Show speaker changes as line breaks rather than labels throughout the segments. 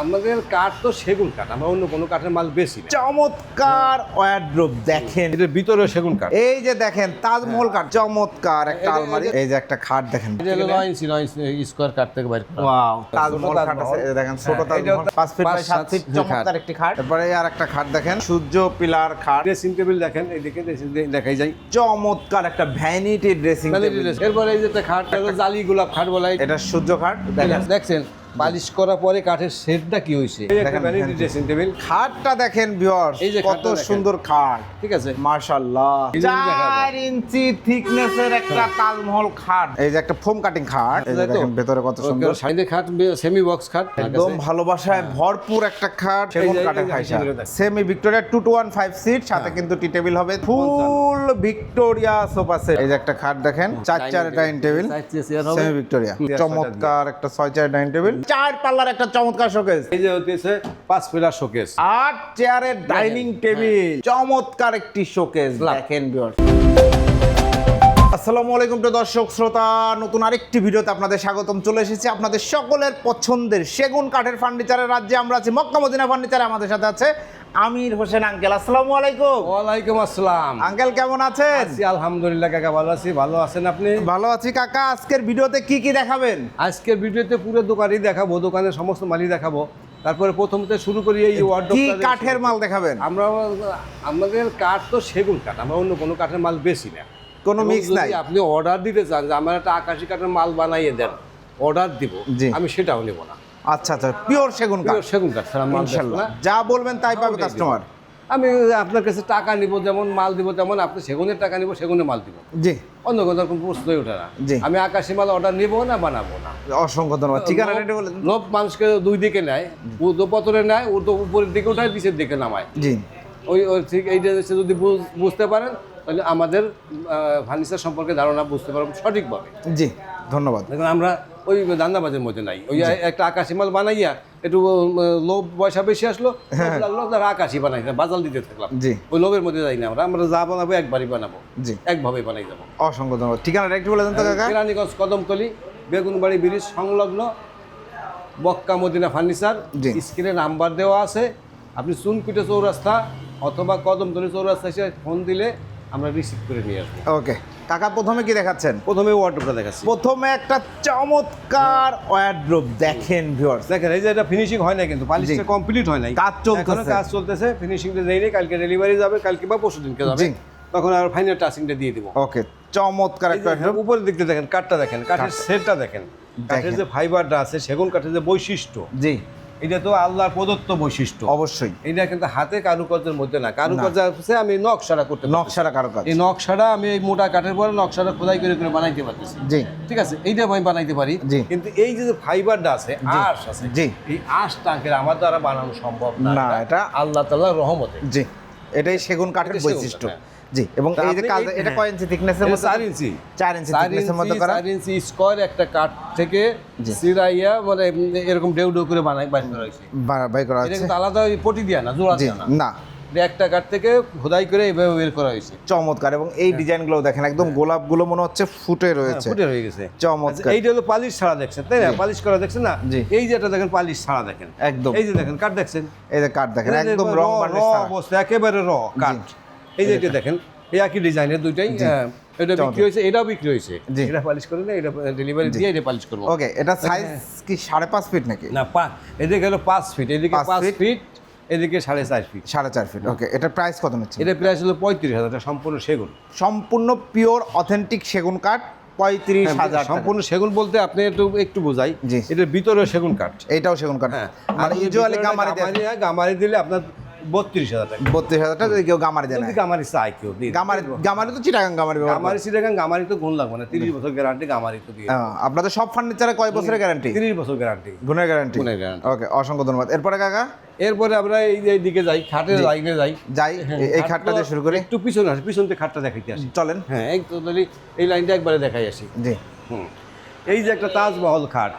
আমাদের কাঠ তো সেগুন কাঠ আমরা অন্য কোনো কাঠের মাল বেশি
চমৎকার ওয়ার্ড্রোব দেখেন।
এটার ভিতরে সেগুন কাঠ।
এই যে দেখেন তাজমহল কাঠ চমৎকার একটা আলমারি। এই যে একটা খাট দেখেন।
স্কোয়ার কাঠ থেকে বাইর
ওয়াও তাজমহল খাট আছে। দেখেন ছোট
হ্যাঁ,
তাজমহল।
এটা
5 ফিট বাই 7
সাত
ফিট চমৎকার একটি খাট। তারপরে আর একটা খাট দেখেন সূর্য পিলার খাট।
ড্রেসিং টেবিল দেখেন এইদিকে দেখাই যায়।
চমৎকার একটা ভ্যানিটি ড্রেসিং টেবিল
এরপরে এই যে একটা খাট জালি গোলাপ খাট বলা
এটা সূর্য খাট। দেখেন
দেখছেন? পালিশ করার পরে কাঠের শেডটা কি হয়েছে। ড্রেসিং টেবিল
খাটটা দেখেন ভিউয়ার্স
এই যে
কত সুন্দর খাট।
ঠিক আছে। দেখাবো।
4 ইঞ্চি থিকনেসের একটা তাজমহল খাট। এই যে একটা ফোম কাটিং খাট। এই যে দেখেন ভেতরে কত সুন্দর।
সাইডে খাট সেমি বক্স খাট
একদম ভালোবাসায় ভরপুর একটা খাট সেগুন কাঠের খাইসা semi Victoria two two one five seat সাথে
হ্যাঁ।
কিন্তু টি টেবিল হবে। ফুল ভিক্টোরিয়া সোফা সেট এই যে একটা খাট দেখেন চার চার ডাইনিং টেবিল
চার।
সেমি ভিক্টোরিয়া চমৎকার একটা ছয় চার ডাইনিং টেবিল চার পাল্লার একটা চমৎকার শোকেস
এই যে হতেছে পাঁচ পিলার শোকেস
আট চেয়ারের ডাইনিং টেবিল চমৎকার একটি শোকেস। দেখেন ভিউয়ার্স আসসালামু আলাইকুম প্রিয় দর্শক শ্রোতা নতুন আরেকটি ভিডিওতে আপনাদের স্বাগতম। চলে এসেছি আপনাদের সকলের পছন্দের সেগুন কাঠের ফার্নিচারের রাজ্যে। আমরা আছি মক্কা মদিনা ফার্নিচারে আমাদের সাথে আছে আমির হোসেন আঙ্কেল। আসসালামু আলাইকুম।
ওয়ালাইকুম আসসালাম।
আঙ্কেল কেমন আছেন?
আছি আলহামদুলিল্লাহ কাকা ভালো আছি। ভালো আছেন আপনি?
ভালো আছি কাকা। আজকের ভিডিওতে কি কি দেখাবেন?
আজকের ভিডিওতে পুরো দোকানই দেখাবো দোকানের সমস্ত মালই দেখাবো। তারপরে প্রথমতে শুরু করি এই
কি কাঠের মাল দেখাবেন?
আমরা আমাদের কাঠ তো সেগুন কাঠ আমরা অন্য কোনো কাঠের মাল বেশি না।
কোনো মিক্স নাই।
আপনি অর্ডার দিতে চান যে আমার একটা আকাশি কাঠের মাল বানাইয়ে দেন অর্ডার দিব। আমি সেটাও নেব না।
আচ্ছা আচ্ছা পিওর সেগুন কাঠ।
সেগুন কাঠ
ইনশাল্লাহ।
না।
যা বলবেন তাই পাবে কাস্টমার
আমি আপনার কাছে টাকা নিব যেমন মাল দিব তেমন আপনি সেগুনের টাকা নিব সেগুনে মাল দিব।
জি।
অন্য কোনো কোনো প্রশ্নই ওঠে না। আমি আকাশি মাল অর্ডার নিব না বানাবো না।
অসংখ্য ধন্যবাদ। ঠিকানা রেডি বলে
লোভ মানুষকে দুই দিকে নেয় উর্দু পতরে নেয় উর্দু উপরের দিকে উঠায় নিচের দিকে নামায়।
জি।
ওই ঠিক এইটা যদি বুঝ- বুঝতে পারেন তাহলে আমাদের ফার্নিচার সম্পর্কে ধারণা বুঝতে পারব সঠিকভাবে।
জি ধন্যবাদ।
দেখুন আমরা ওই ধান্দাবাজের মধ্যে নাই। ওই একটা আকাশি মাল বানাইয়া একটু লোভ পয়সা বেশি আসলো লোভ তারা আকাশি বানাই বাজাল দিতে থাকলাম।
জি।
ওই লোভের মধ্যে যাই না আমরা আমরা যা বানাবো একবারই বানাবো।
জি।
একভাবে বানাই যাব
অসংখ্য ধন্যবাদ। ঠিকানাটা একটু বলে দেন তো কাকা।
কেরানীগঞ্জ কদমতলি বেগুনবাড়ি ব্রিজ সংলগ্ন বক্কা মদিনা ফার্নিচার। স্ক্রিনে নাম্বার দেওয়া আছে। আপনি চুনকুটে চৌরাস্তা অথবা কদমতলি চৌরাস্তা এসে ফোন দিলে আমরা রিসিভ করে নিয়ে আসব।
ওকে কাকা প্রথমে কি দেখাচ্ছেন?
প্রথমে ওয়ার্ডরোবটা দেখাচ্ছি।
প্রথমে একটা চমৎকার ওয়ার্ড্রোব দেখেন ভিউয়ার্স
দেখেন এই যে এটা ফিনিশিং হয় না কিন্তু পালিশটা কমপ্লিট হয় নাই।
কাজ চলতেছে।
এখনও কাজ চলতেছে ফিনিশিংটা দেই নাই কালকে ডেলিভারি যাবে কালকে বা পরশু দিনকে যাবে। তখন আর ফাইনাল টাচিংটা দিয়ে দিব।
ওকে চমৎকার একটা
উপরের দিকটা দেখেন কাঠটা দেখেন কাঠের সেটটা দেখেন। কাঠের যে ফাইবারটা আছে সেগুন কাঠের যে বৈশিষ্ট্য।
জি।
এটা তো আল্লাহর প্রদত্ত বৈশিষ্ট্য।
অবশ্যই।
এটা কিন্তু হাতে কারুকার্যের মধ্যে না। কারুকার্য আছে আমি নকশাটা করতে।
নকশারা কারও
এই নকশাটা আমি এই মোটা কাঠের পরে নকশাটা খোদাই করে করে বানাইতে পারতেছি।
জি।
ঠিক আছে? এইটা আমি বানাইতে পারি।
জি।
কিন্তু এই যে ফাইবারটা আছে আঁশ আছে
জি।
এই আঁশটাকে আমার দ্বারা বানানো সম্ভব না।
না, এটা
আল্লাহ তাআলার রহমতে।
জি। এটাই সেগুন কাঠের বৈশিষ্ট্য।
কাঠ,
জি এবং এই যে কাজ এটা
হ্যাঁ।
কয় ইঞ্চি থিকনেসের মধ্যে
চার ইঞ্চি
চার ইঞ্চি থিকনেসের মধ্যে করা?
চার ইঞ্চি স্কোয়ার একটা কাঠ থেকে সিরাইয়া মানে এরকম ডেউ ডেউ করে বানাই বাইর করা হয়েছে।
বাই করা
এটা কিন্তু আলাদা পটি দিয়া না জোড়া দিয়া না।
না।
একটা কাঠ থেকে খোদাই করে এইভাবে বের করা হয়েছে।
চমৎকার এবং এই ডিজাইনগুলো দেখেন একদম গোলাপগুলো মনে হচ্ছে ফুটে রয়েছে।
ফুটে হয়ে গেছে।
চমৎকার।
আচ্ছা, এইটা হলো পালিশ ছাড়া দেখছেন তাই না? পালিশ করা দেখছেন না। এই যে এটা দেখেন পালিশ ছাড়া দেখেন।
একদম।
এই যে দেখেন কাঠ দেখছেন?
এই যে কাঠ দেখেন একদম
র-। অবস্থা একেবারে র কাঠ। এই যে এটা দেখেন এই একই ডিজাইনের দুইটাই হ্যাঁ, এটা বিক্রি হয়েছে এটাও বিক্রি হয়েছে। এটা পালিশ করে না এটা ডেলিভারি দিয়ে এটা পালিশ করব।
ওকে এটা সাইজ কি সাড়ে পাঁচ ফিট নাকি?
না পা এদিকে হলো পাঁচ ফিট এদিকে
পাঁচ
পাঁচ
ফিট।
এদিকে সাড়ে চার ফিট
সাড়ে চার ফিট ওকে এটা প্রাইস কত নিচ্ছে
এটা প্রাইস হলো পঁয়ত্রিশ হাজার সম্পূর্ণ সেগুন।
সম্পূর্ণ পিওর অথেন্টিক সেগুন কাঠ পঁয়ত্রিশ হাজার
সম্পূর্ণ সেগুন বলতে আপনি একটু একটু বোঝাই। এটার ভিতরে সেগুন কাঠ।
এইটাও সেগুন কাঠ।
হ্যাঁ
মানে ইউজুয়ালি গামারি
গামারি দিলে আপনার বত্রিশ হাজার টাকা।
বত্রিশ হাজার টাকা যদি কেউ গামারি দেয়
গামারি চাই কেউ
গামারি গামারি তো চিটাগাং গামারি
গামারি সিটাগান গামারি তো গুণ লাগবে না তিরিশ বছর গ্যারান্টি গামারি তো দিয়ে
হ্যাঁ, আপনাদের সব ফার্নিচারে কয় বছরের গ্যারান্টি
তিরিশ বছর গ্যারান্টি
গুণের গ্যারান্টি
গুণের guarantee।
ওকে অসংখ্য ধন্যবাদ। এরপরে কাকা?
এরপরে আমরা এই যে দিকে যাই খাটের লাইনে যাই।
যাই এই- এই খাটটা দিয়ে শুরু করি।
একটু পিছনে আসি পিছন থেকে খাটটা দেখাইতে আসি।
চলেন।
হ্যাঁ এই এই লাইনটা একবারে দেখাই আসি।
জি।
হুম। এই যে একটা তাজমহল খাট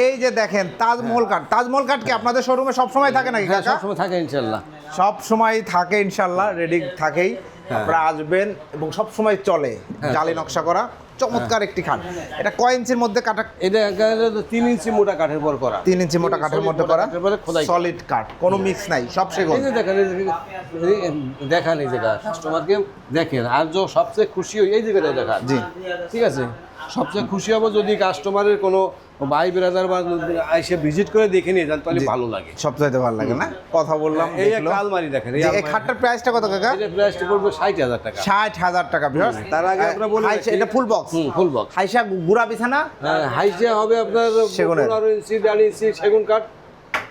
এই যে দেখেন তাজমহল কাঠ। তাজমহল কাঠ কি আপনাদের শোরুমে সব সময় থাকে নাকি
হ্যাঁ সবসময় থাকে ইনশাল্লাহ
সব সময় থাকে ইনশাল্লাহ রেডি থাকেই। আপনারা আসবেন এবং সব সময় চলে
হ্যাঁ,
জালি নকশা করা। চমৎকার একটি খাট। এটা কয় ইঞ্চির মধ্যে কাটা
এটা তিন ইঞ্চি মোটা কাঠের পর করা।
তিন ইঞ্চি মোটা কাঠের মধ্যে করা। সলিড কাঠ। কোনো মিক্স নাই সব সেগুন।
দেখেন দেখান এই জায়গা কাস্টমারকে দেখেন আর যে সবচেয়ে খুশি হই এই জায়গাটা দেখা
জি।
ঠিক আছে? সবচেয়ে খুশি হব যদি কাস্টমারের কোনো ভাই ব্রাদার বা এসে ভিজিট করে দেখে নিয়ে যান তাহলে ভালো লাগে।
সব চাইতে ভালো লাগে না? কথা বললাম
এই একটা আলমারি দেখেন এই
খাটটার প্রাইসটা কত কাকা?
এটা প্রাইসটা পড়বে হাজার টাকা।
ষাট হাজার টাকা ভিউয়ার্স
তার আগে আমরা বলে
এটা ফুল বক্স
হুম ফুল বক্স
হাইসা গুড়া বিছানা?
হাইসে হবে আপনার
সেগুনের।
পনেরো ইঞ্চি দেড় ইঞ্চি সেগুন কাঠ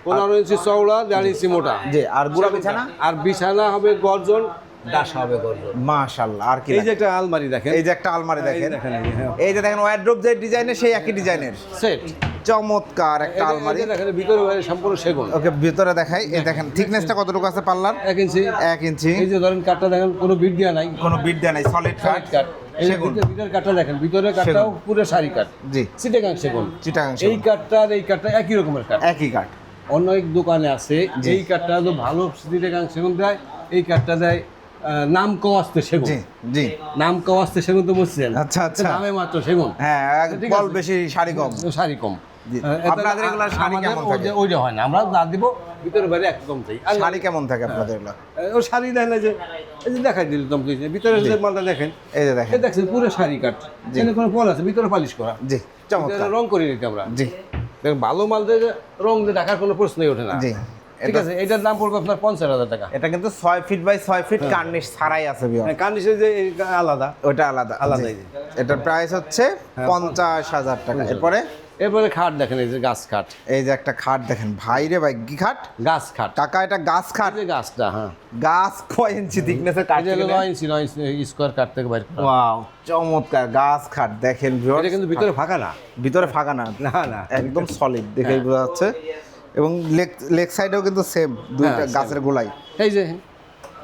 পনেরো ইঞ্চি চওড়া দেড় ইঞ্চি মোটা।
জি আর গুড়া বিছানা?
আর বিছানা হবে গর্জন। ডাসা হবে গর্জন।
মাশাআল্লাহ আর কি
এই যে একটা আলমারি দেখেন।
এই যে একটা আলমারি দেখেন।
এই যে, হ্যাঁ।
এই যে দেখেন ওয়ারড্রোব যে ডিজাইনের সেই একই ডিজাইনের
সেট
চমৎকার একটা আলমারি।
দেখেন ভিতরে সম্পূর্ণ সেগুন।
ওকে ভিতরে দেখাই। এই দেখেন থিকনেসটা কতটুকু আছে পাল্লার?
এক ইঞ্চি।
এক ইঞ্চি।
এই যে ধরেন কাঠটা দেখেন কোনো বিট দেওয়া নাই।
কোনো বিট দেয়া নাই সলিড কাঠ
কাঠ কাঠ। এই যে ভিতরে- ভিতরের কাঠটা দেখেন ভিতরের কাঠটাও পুরো সারি কাঠ।
জি।
চিটাগাং সেগুন।
চিটাগাং
এই। কাঠটা আর এই কাঠটা একই রকমের কাঠ।
একই কাঠ।
অন্য এক দোকানে আছে। এই কাঠটা ভালো চিটাগাং সেগুন দেয় এই কাঠটা দেয় নাম কম আসতে সেগুন।
জি জি।
নাম কম আসতে সেগুন তো বুঝছেন
আচ্ছা, আচ্ছা।
নামে মাত্র সেগুন।
হ্যাঁ বল বেশি শাড়ি কম।
শাড়ি কম।
আপনাদের এগুলা শাড়ি কেমন থাকে?
ওইটা হয় না। আমরা যা দিব ভিতরে বাইরে একদম চাই
শাড়ি কেমন থাকে আপনাদের এগুলো?
ও শাড়ি দেয় না যে এই যে দেখাই দিল ভিতরে যে মালটা দেখেন
এই যে দেখেন।
দেখছেন পুরো শাড়ি কাঠ। এখানে কোনো ফল আছে ভিতরে পালিশ করা।
জি চমৎকার।
রং করি নিতে আমরা।
জি।
দেখেন ভালো মাল দিয়ে রং দিয়ে ঢাকার কোনো প্রশ্নই ওঠে না।
জি।
ঠিক আছে এটার দাম পড়বে আপনার পঞ্চাশ হাজার টাকা।
এটা কিন্তু ছয় ফিট বাই ছয় ফিট কার্নিশ ছাড়াই আছে
কান্ডিশন যে আলাদা
ওটা আলাদা
আলাদা।
এটার প্রাইস হচ্ছে পঞ্চাশ হাজার টাকা। এরপরে?
এরপরে খাট দেখেন এই যে গাছ খাট।
এই যে একটা খাট দেখেন ভাই রে ভাই কি খাট?
গাছ খাট।
টাকা এটা গাছ খাট?
যে গাছটা হ্যাঁ।
গাছ কয় ইঞ্চি
যে নয় ইঞ্চি নয় ইঞ্চি স্কোয়ার কাঠ থেকে বাইর
ওয়াও চমৎকার গাছ খাট। দেখেন।
এটা কিন্তু ভিতরে ফাঁকা না?
ভিতরে ফাঁকা না।
না না।
একদম সলিড দেখেই বোঝা যাচ্ছে। এবং লেগ লেগ সাইডেও কিন্তু সেম দুইটা
হ্যাঁ,
গাছের গোলাই।
এই যে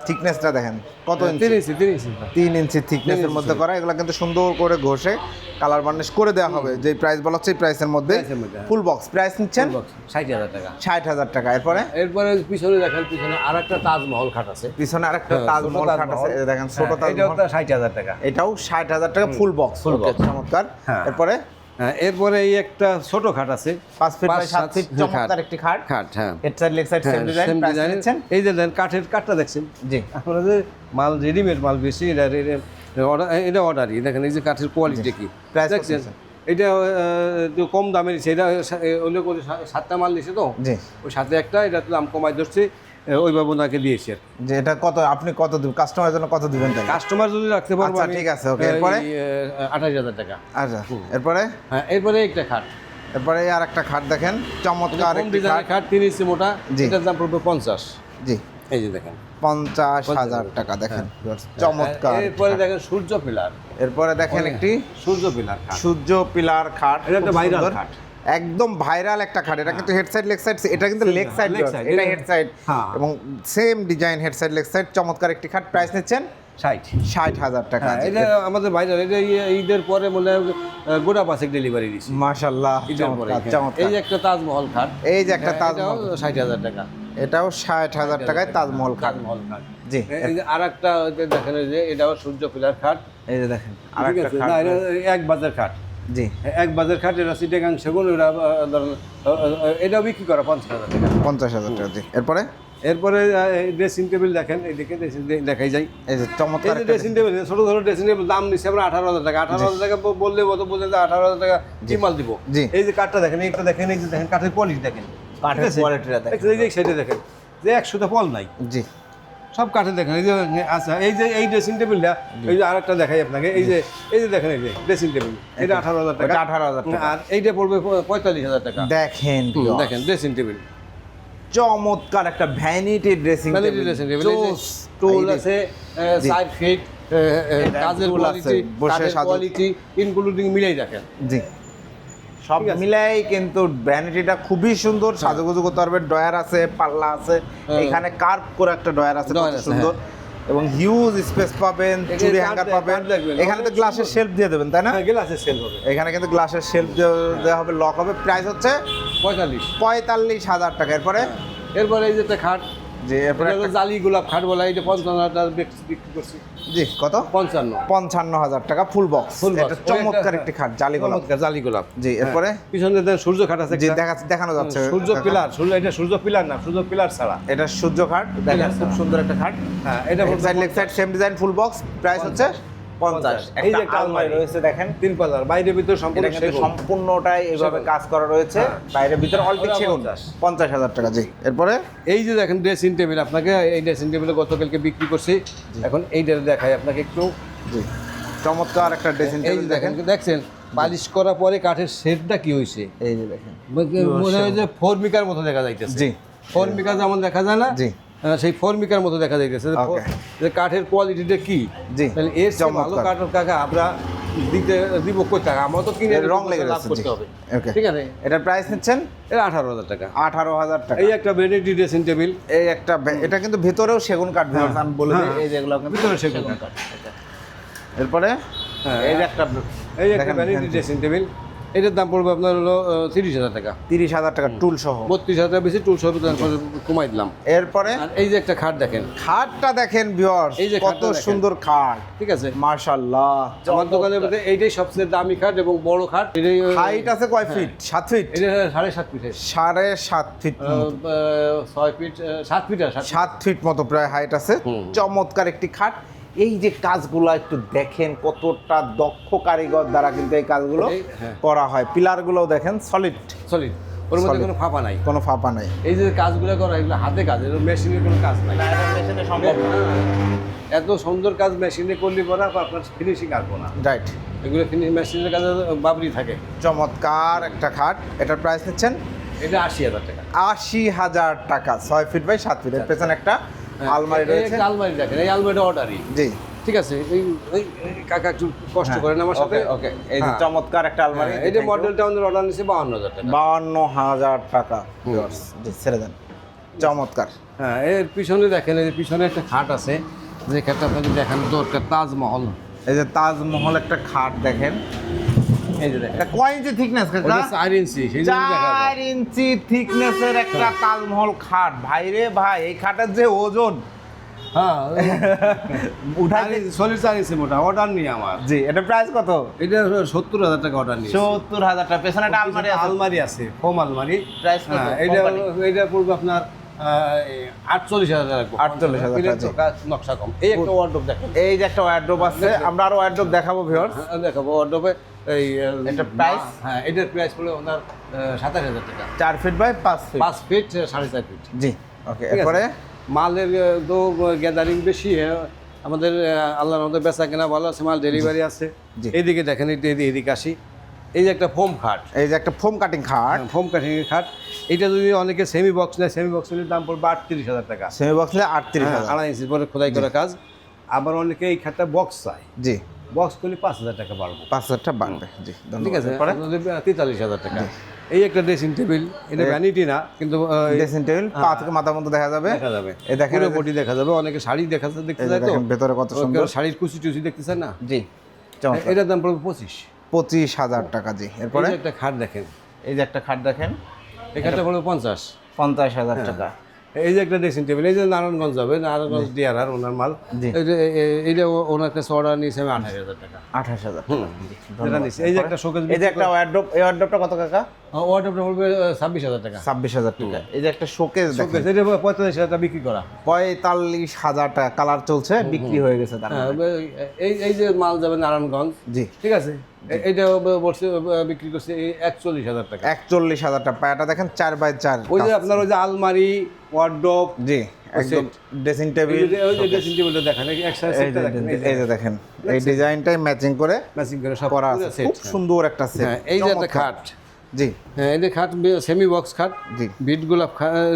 থিকনেসটা দেখেন কত ইঞ্চি?
তিন ইঞ্চি তিন ইঞ্চি।
তিন ইঞ্চি থিকনেসের মধ্যে করা এগুলো কিন্তু সুন্দর করে ঘষে কালার বার্নিশ করে দেওয়া হবে। যে প্রাইস বলা হচ্ছে এই প্রাইসের মধ্যে
হ্যাঁ।
ফুল বক্স প্রাইস নিচ্ছেন
ষাট হাজার টাকা।
ষাট হাজার টাকা। এরপরে?
এরপরে পিছনে দেখেন পিছনে আর একটা তাজমহল খাট আছে।
পিছনে আরেকটা
হ্যাঁ,
তাজমহল খাট আছে। দেখেন ছোট
হ্যাঁ,
তাজমহল।
ষাট হাজার টাকা।
এটাও ষাট হাজার টাকা ফুল বক্স ফুল
বক্স
চমৎকার।
হ্যাঁ।
এরপরে?
হ্যাঁ এরপরে এই একটা ছোট খাট আছে।
পাঁচ ফিট বাই সাত ফিট চমৎকার। একটি খাট।
খাট হ্যাঁ।
Side leg side same design price. নিচ্ছেন
এই যে দেন কাঠের কাঠটা দেখছেন?
জি।
আপনারা যে মাল রেডিমেড মাল বেশি এটা এটা এটা অর্ডারই দেখেন এই যে কাঠের কোয়ালিটি কি?
কত
দেখছেন? এটা কম দামের সেটা করে সাতটা মাল দিয়েছে তো? ওই সাথে একটা এটা দাম কমাই ধরছি। ওই ওনাকে দিয়েছি আর
যে এটা কত আপনি কত দিবেন? কাস্টমারের জন্য কত দিবেন
কাস্টমার যদি রাখতে পারব
আচ্ছা, ঠিক আছে,
আহ,
এরপরে?
আঠাশ হাজার টাকা।
আচ্ছা এরপরে?
হ্যাঁ এরপরে একটা খাট।
এরপরে আর একটা খাট দেখেন চমৎকার একটি খাট।
তিন ইঞ্চি মোটা এটার দাম পড়বে পঞ্চাশ।
জি।
এই যে দেখেন।
পঞ্চাশ হাজার টাকা দেখেন চমৎকার
হ্যাঁ, এরপরে দেখেন সূর্য পিলার।
এরপরে দেখেন একটি
সূর্য পিলার
সূর্য পিলার খাট
এটা একটা
খুব
খাট।
একদম ভাইরাল একটা খাট। এটা কিন্তু হেড সাইড লেগ সাইড এটা কিন্তু লেগ সাইড এটা হেড সাইড
হ্যাঁ।
এবং same design head side leg side চমৎকার একটি খাট। প্রাইস নিচ্ছেন
ষাট।
ষাট হাজার টাকা।
হ্যাঁ এটা আমাদের বাইরে এটা ঈদের পরে মনে হয় গোটা পাঁচেক ডেলিভারি দিচ্ছি
মাশাল্লাহ
এই যে একটা তাজমহল খাট
এই যে একটা
হ্যাঁ,
তাজমহল।
ষাট হাজার টাকা।
এটাও ষাট হাজার টাকায় তাজমহল খাট।
তাজমহল খাট।
জি।
আর একটা দেখেন যে এটাও সূর্য পিলার খাট।
এই যে দেখেন আর একটা খাট
এক বাজার খাট।
জি।
এক বাজার খাট এটা সিটেগাং সেগুন আহ, এটাও বিক্রি করা পঞ্চাশ হাজার টাকা।
পঞ্চাশ হাজার টাকা জি। এরপরে?
এরপরে ড্রেসিং টেবিল দেখেন ড্রেসিং দেখাই যায়।
এই যে চমৎকার
ড্রেসিং টেবিল ছোট ছোট ড্রেসিং টেবিল দাম নিচ্ছে আমরা আঠারো হাজার টাকা। আঠারো হাজার টাকা বললে কত বলছে যে আঠারো হাজার টাকা কি মাল দিব।
জি।
এই যে কাঠটা দেখেন এইটা দেখেন এই যে দেখেন কাঠের কোয়ালিটি দেখেন।
কাঠের? কোয়ালিটিটা দেখেন।
যে সেটা দেখেন যে একশোটা ফল নাই।
জি।
সব কাঠে দেখেন এই যে আচ্ছা এই যে এই ড্রেসিং টেবিলটা এই যে আরেকটা দেখাই আপনাকে এই যে এই যে দেখেন এই যে ড্রেসিং টেবিল এটা আঠারো হাজার টাকা।
আঠারো হাজার টাকা।
আর এইটা পড়বে পঁয়তাল্লিশ হাজার টাকা।
দেখেন
দেখেন ড্রেসিং টেবিল
চমৎকার একটা ভ্যানিটি ড্রেসিং
ড্রেসিং টেবিল টুল আছে। সাইড ফিট কাজের কোয়ালিটি
বসে
কোয়ালিটি ইনক্লুডিং মিলাই দেখেন।
জি। সব মিলাই কিন্তু ভ্যানিটিটা খুবই সুন্দর। সাজুগুজু করতে পারবে ডয়ার আছে পাল্লা আছে
হ্যাঁ।
এখানে কার্ভ করে একটা ডয়ার আছে সুন্দর। এবং হিউজ স্পেস পাবেন
এখানে
চুরি হ্যাঙ্গার পাবেন। এখানে তো গ্লাসের। শেলফ দিয়ে দেবেন তাই না?
হ্যাঁ গ্লাসের সেল হবে।
এখানে কিন্তু গ্লাসের শেলফ দেওয়া হবে লক হবে। প্রাইস হচ্ছে
পঁয়তাল্লিশ।
পঁয়তাল্লিশ হাজার টাকা। এরপরে
এরপরে এই যে একটা খাট
জি এরপরে
এটা হলো
একটা-
জালি গোলাপ খাট বলা এটা পঞ্চান্ন হাজার বিক্রি- করছি।
জি কত?
পঞ্চান্ন।
পঞ্চান্ন হাজার টাকা ফুল বক্স
ফুল।
এটা চমৎকার
একটি
খাট জালি গোলাপ।
জালি গোলাপ।
জি এরপরে?
পিছন পিছনে সূর্য খাট আছে
জি দেখা দেখানো যাচ্ছে।
সূর্য পিলার সূর্য এটা সূর্য পিলার না সূর্য পিলার ছাড়া।
এটা সূর্য খাট
দেখা
খুব সুন্দর একটা খাট।
হ্যাঁ এটা
এটা side leg side same design full box price হচ্ছে পঞ্চাশ
এই যে
আলমারি
আলমারি।
রয়েছে দেখেন
তিন পাল্লার বাইরে ভিতর সম্পূর্ণ।
সম্পূর্ণটাই এইভাবে কাজ করা রয়েছে
হ্যাঁ।
বাইরের ভিতরে অল্প সেগুন। পঞ্চাশ। হাজার টাকা জি। এরপরে?
এই যে দেখেন ড্রেসিং টেবিল আপনাকে এই ড্রেসিং টেবিলে গতকালকে বিক্রি করছি। এখন এইটা দেখাই আপনাকে একটু।
জি। চমৎকার একটা ড্রেসিং টেবিল
দেখেন। দেখছেন? পালিশ করার পরে কাঠের সেটটা কি হয়েছে
এই যে দেখেন।
মনে হয় যে ফোর মিকার মতো দেখা যাইতেছে।
জি।
ফোর মিকার যেমন দেখা যায় না
জি।
সেই ফর্মিকার মতো দেখা যাইতেছে। যে যে কাঠের কোয়ালিটিটা কি?
জি
তাহলে এর চেয়ে ভালো। কাঠের কাকা আমরা দিতে দিব কই টাকা আমরা তো কিনে
রং লেগে
লাভ করতে হবে. ঠিক আছে?
এটার প্রাইস নিচ্ছেন?
এটা আঠারো হাজার টাকা।
আঠারো হাজার টাকা।
এই একটা ভ্যানিটি ড্রেসিং টেবিল
এই একটা এটা কিন্তু ভেতরেও সেগুন কাঠ আমি বলে দিই
হ্যাঁ।
এই যেগুলো
ভিতরে সেগুন কাঠ।
এরপরে?
হ্যাঁ,
এই যে একটা
এই একটা ভ্যানিটি। ড্রেসিং টেবিল এটার দাম পড়বে আপনার হলো তিরিশ হাজার টাকা।
তিরিশ হাজার টাকা টুল সহ।
বত্রিশ হাজার টাকা বেশি টুল সব কমাই দিলাম।
এরপরে?
এই যে একটা খাট দেখেন।
খাটটা দেখেন ভিউয়ার্স
এই যে
কত সুন্দর খাট।
ঠিক আছে।
মার্শাল্লাহ
আমার দোকানের মধ্যে এইটাই সবচেয়ে দামি খাট এবং বড় খাট। এটাই
হাইট আছে কয় ফিট সাত ফিট
এটা সাড়ে সাত ফিট
সাড়ে সাত ফিট
ছয় ফিট সাত ফিট সাত
ফিট মতো প্রায় হাইট আছে। চমৎকার একটি খাট। এই যে কাজগুলো একটু দেখেন কতটা দক্ষ কারিগর দ্বারা কিন্তু এই কাজগুলো
হ্যাঁ।
করা হয়। পিলারগুলো দেখেন সলিড
সলিড ওর মধ্যে কোনো ফাঁপা নাই।
কোনো ফাঁপা নাই।
এই যে কাজগুলো করা এগুলো হাতে কাজ এগুলো মেশিনের কোনো কাজ নাই।
সম্ভব না।
হ্যাঁ। এত সুন্দর কাজ মেশিনে করলে পরে আপনার ফিনিশিং আসব না।
রাইট
এগুলো মেশিনের কাজে বাবরি থাকে।
চমৎকার একটা খাট। এটার প্রাইস নিচ্ছেন?
এটা আশি হাজার টাকা।
আশি হাজার টাকা। ছয় ফিট বাই সাত ফিট এর পেছনে একটা আলমারি রয়েছে?
আলমারি দেখেন এই আলমারিটা অর্ডারই
জি।
ঠিক আছে এই কাকা একটু কষ্ট করেন আমার সাথে।
ওকে এই যে
হ্যাঁ।
চমৎকার একটা আলমারি।
হ্যাঁ, এই যে মডেলটা আমাদের অর্ডার নিচ্ছে বাউন্ন হাজার টাকা।
বাউন্ন হাজার টাকা। ছেড়ে দেন। চমৎকার।
হ্যাঁ এর পিছনে দেখেন এই পিছনে একটা খাট আছে যে খাটটা আপনাকে দেখানো দরকার তাজমহল।
এই যে তাজমহল একটা খাট দেখেন।
এই যে দেখেন
কয় ইঞ্চি থিকনেস
চার ইঞ্চি সেই জন্য
ইঞ্চি থিকনেসের একটা তাজমহল খাট। ভাই রে ভাই এই খাটের যে ওজন।
হ্যাঁ
উঠাই
সলিড চার ইঞ্চি মোটা অর্ডার নিয়ে আমার।
জি এটা প্রাইস কত?
এটা সত্তর হাজার টাকা অর্ডার নিয়ে
সত্তর হাজার টাকা। পেছনে একটা আলমারি আছে।
আলমারি আছে কম আলমারি।
Price কত?
হ্যাঁ এটা? এটা পড়বে আপনার আটচল্লিশ হাজার টাকা
48,000
এটা
টাকা, জি।
তো কাজ নকশা কম। এই একটা ওয়ার্ডরোব দেখেন।
এই যে একটা ওয়ার্ড্রোব আছে আমরা আরও ওয়ার্ড্রোব দেখাবো ভিউয়ার্স
হ্যাঁ, দেখাবো ওয়ার্ডরোবে এই
এটার
হ্যাঁ এটার প্রাইস পড়বে ওনার সাতাশ হাজার টাকা।
চার ফিট বাই পাঁচ ফিট
পাঁচ ফিট সাড়ে চার ফিট
জি ওকে? এরপরে?
মালের তো গ্যাদারিং বেশি আমাদের আল্লাহর মধ্যে বেচা কেনা ভালো আছে মাল ডেলিভারি আছে। এইদিকে দেখেন এদিকে আসি। এই যে একটা ফোম খাট
এই যে একটা ফোম কাটিং খাট
ফোম কাটিং খাট এটা যদি অনেকে সেমি বক্স নেয় সেমি বক্সের দাম পড়বে আটত্রিশ হাজার টাকা।
সেমি বক্স নিলে আটত্রিশ
হ্যাঁ, আড়াই ইঞ্চি পরে খোদাই করা কাজ। আবার অনেকে এই খাটটা বক্স চায়।
জি।
বক্স করলে পাঁচ হাজার টাকা বাড়বো।
পাঁচ হাজারটা বাড়বে জি
ঠিক আছে? তেতাল্লিশ হাজার টাকা। এই একটা ড্রেসিং টেবিল এটা ভ্যানিটি না কিন্তু
ড্রেসিং টেবিল পা থেকে মাথা মতো দেখা যাবে।
দেখা যাবে।
এই দেখেন
পুরো বডি দেখা যাবে অনেকে শাড়ি দেখা যায় দেখতে যায় তো?
ভেতরে কত সুন্দর।
শাড়ির কুচি টুচি দেখতেছেন না?
জি।
এটার দাম পড়বে পঁচিশ।
পঁচিশ হাজার টাকা জি। এরপরে?
একটা খাট দেখেন।
এই যে একটা খাট দেখেন।
এই খাটটা পড়বে পঞ্চাশ।
পঞ্চাশ হাজার। টাকা।
এই যে একটা ড্রেসিং টেবিল এই যে নারায়ণগঞ্জ যাবে নারায়ণগঞ্জ ডিয়ার ওনার মাল এইটা ওনার কাছে অর্ডার নিয়েছে আমি আঠাশ হাজার টাকা।
আঠাশ হাজার
নিয়েছে। এই যে একটা শোকেস
এই যে একটা ওয়ার্ড্রোপ এই ওয়ার্ড্রোপটা কত কাকা?
ওয়াটারটা পড়বে ছাব্বিশ হাজার টাকা।
ছাব্বিশ হাজার টাকা। এই যে একটা শোকেস
শোকেস এটা পঁয়তাল্লিশ হাজার টাকা বিক্রি করা।
পঁয়তাল্লিশ হাজার টাকা কালার চলছে বিক্রি হয়ে গেছে
হ্যাঁ এই এই যে মাল যাবে নারায়ণগঞ্জ
জি।
ঠিক আছে? এ- এইটা বলছে বিক্রি করছে একচল্লিশ হাজার টাকা।
একচল্লিশ হাজার টাকা। পায়াটা দেখেন চার বাই চার
ওই যে আপনার ওই যে আলমারি ওয়ার্ডরোব
জি একদম ড্রেসিং টেবিল
ওই যে ড্রেসিং টেবিলটা দেখেন
এই যে
দেখেন
এই ডিজাইনটাই ম্যাচিং করে
ম্যাচিং করে সব
করা আছে খুব সুন্দর একটা সেট
হ্যাঁ এই যে একটা খাট।
জি।
হ্যাঁ এই যে খাট সেমি বক্স খাট
জি।
বিট গোলাপ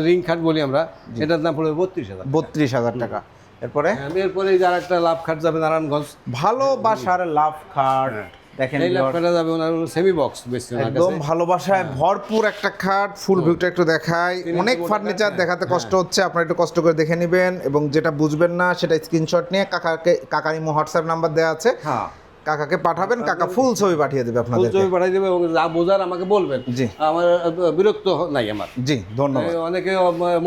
রিং খাট বলি আমরা এটার দাম পড়বে বত্রিশ হাজার
বত্রিশ হাজার টাকা। এরপরে?
হ্যাঁ, এরপরে এই যে আর একটা লাভ খাট যাবে নারায়ণগঞ্জ।
ভালোবাসার লাভ খাট। দেখেন
লাভ যাবে ওনার সেমি বক্স বেশি
একদম ভালোবাসায় ভরপুর একটা খাট ফুল ভিউটা একটু দেখাই। অনেক ফার্নিচার দেখাতে কষ্ট হচ্ছে আপনারা একটু কষ্ট করে দেখে নেবেন। এবং যেটা বুঝবেন না সেটা স্ক্রিনশট নিয়ে কাকাকে কাকার ইমো হোয়াটসঅ্যাপ নাম্বার দেওয়া আছে।
হ্যাঁ।
কাকাকে পাঠাবেন কাকা ফুল ছবি পাঠিয়ে দেবে
ফুল
আপনাদের
ছবি পাঠিয়ে দেবে এবং যা বোঝার আমাকে বলবেন।
জি।
আমার বিরক্ত নাই আমার।
জি ধন্যবাদ।
অনেকে